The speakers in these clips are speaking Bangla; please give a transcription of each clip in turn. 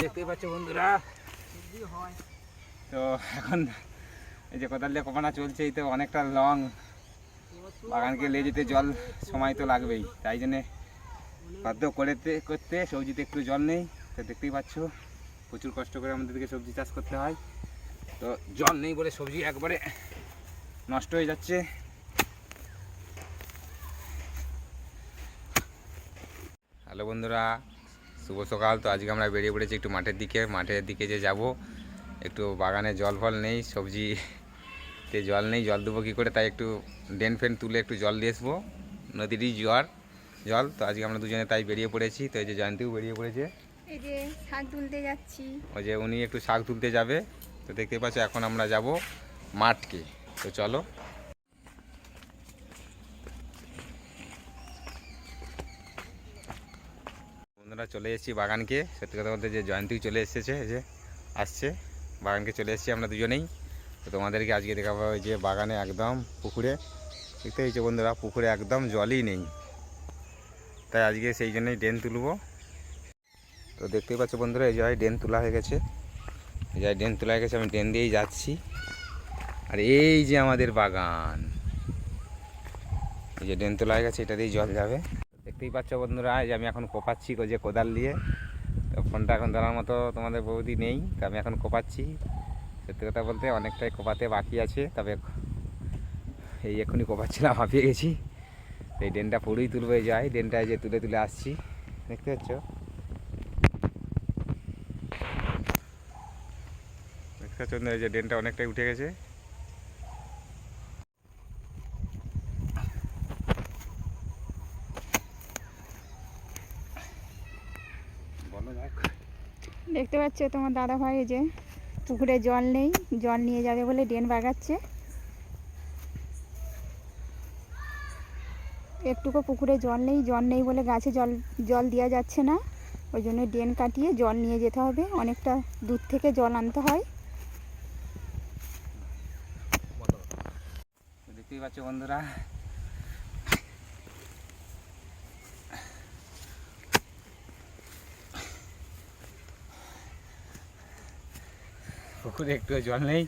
দেখতেই পাচ্ছ বন্ধুরা। তো এখন এই যে কোদাল দিয়ে কোপানা চলছে, এই তো অনেকটা লং বাগানকে নিয়ে যেতে জল, সময় তো লাগবেই। তাই জন্যে বাধ্য করতে করতে সবজিতে একটু জল নেই। তো দেখতেই পাচ্ছ, প্রচুর কষ্ট করে আমাদেরকে সবজি চাষ করতে হয়। তো জল নেই বলে সবজি একবারে নষ্ট হয়ে যাচ্ছে। হ্যালো বন্ধুরা শুভ সকাল। তো আজকে আমরা বেরিয়ে পড়েছি একটু মাঠের দিকে। মাঠের দিকে যে যাব একটু বাগানে জল ফল নেই সবজিতে জল নেই জল দেবো কী করে? তাই একটু ডেন ফেন তুলে একটু জল দিয়ে আসব। নদীরই জোয়ার জল। তো আজকে আমরা দুজনে তাই বেরিয়ে পড়েছি। তো এই যে জয়ন্তীও বেরিয়ে পড়েছে। এই যে শাক তুলতে যাচ্ছি। ওই যে উনি একটু শাক তুলতে যাবে। তো দেখতে পাচ্ছ এখন আমরা যাব মাঠকে। তো চলো। বন্ধুরা চলে এসেছি বাগানকে। সত্যি কথা বলতে যে জয়ন্তী চলে এসেছে যে আসছে। বাগানকে চলে এসেছি আমরা দুজনেই। তো তোমাদেরকে আজকে দেখাবো যে বাগানে একদম পুকুরে। দেখতে হয়েছে বন্ধুরা, পুকুরে একদম জলই নেই। তাই আজকে সেই জন্যই ড্রেন তুলবো। তো দেখতেই পাচ্ছ বন্ধুরা, এই জায়গায় ড্রেন তোলা হয়ে গেছে। এই জায়গায় ড্রেন তোলা হয়ে গেছে, আমি ড্রেন দিয়েই যাচ্ছি। আর এই যে আমাদের বাগান। এই যে ড্রেন তোলা হয়ে গেছে, এটা দিয়েই জল যাবে। দেখতেই পাচ্ছ বন্ধুরা যে আমি এখন কোপাচ্ছি যে কোদাল দিয়ে। তো ফোনটা এখন ধরার মতো তোমাদের বৌদি নেই, তো আমি এখন কোপাচ্ছি। সত্যি কথা বলতে অনেকটাই কোপাতে বাকি আছে, তবে এই এখনই কোপাচ্ছিলাম, হাঁপিয়ে গেছি। এই ড্রেনটা পুরোই তুলবে যায় ড্রেনটা যে তুলে তুলে আসছি। দেখতে পাচ্ছ? দেখতে পাচ্ছ যে ড্রেনটা অনেকটাই উঠে গেছে। দেখতে পাচ্ছ তোমার দাদা ভাই যে পুকুরে জল নেই, জল নিয়ে যাবে বলে ড্রেন বাগাচ্ছে। একটুকু পুকুরে জল নেই জল নেই বলে গাছে জল জল দেওয়া যাচ্ছে না। ওই জন্য ড্রেন কাটিয়ে জল নিয়ে যেতে হবে, অনেকটা দূর থেকে জল আনতে হয়। দেখতেই পাচ্ছ বন্ধুরা পুকুরে একটু জল নেই।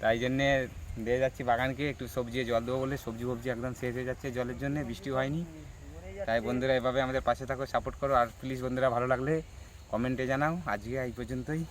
তাই জন্যে দিয়ে যাচ্ছি বাগানকে, একটু সবজি, জল দেবো বলে। সবজি ফবজি একদম শেষ হয়ে যাচ্ছে জলের জন্য, বৃষ্টি হয়নি। তাই বন্ধুরা এভাবে আমাদের পাশে থাকো সাপোর্ট করো। আর প্লিজ বন্ধুরা ভালো লাগলে কমেন্টে জানাও। আজকে এই পর্যন্তই।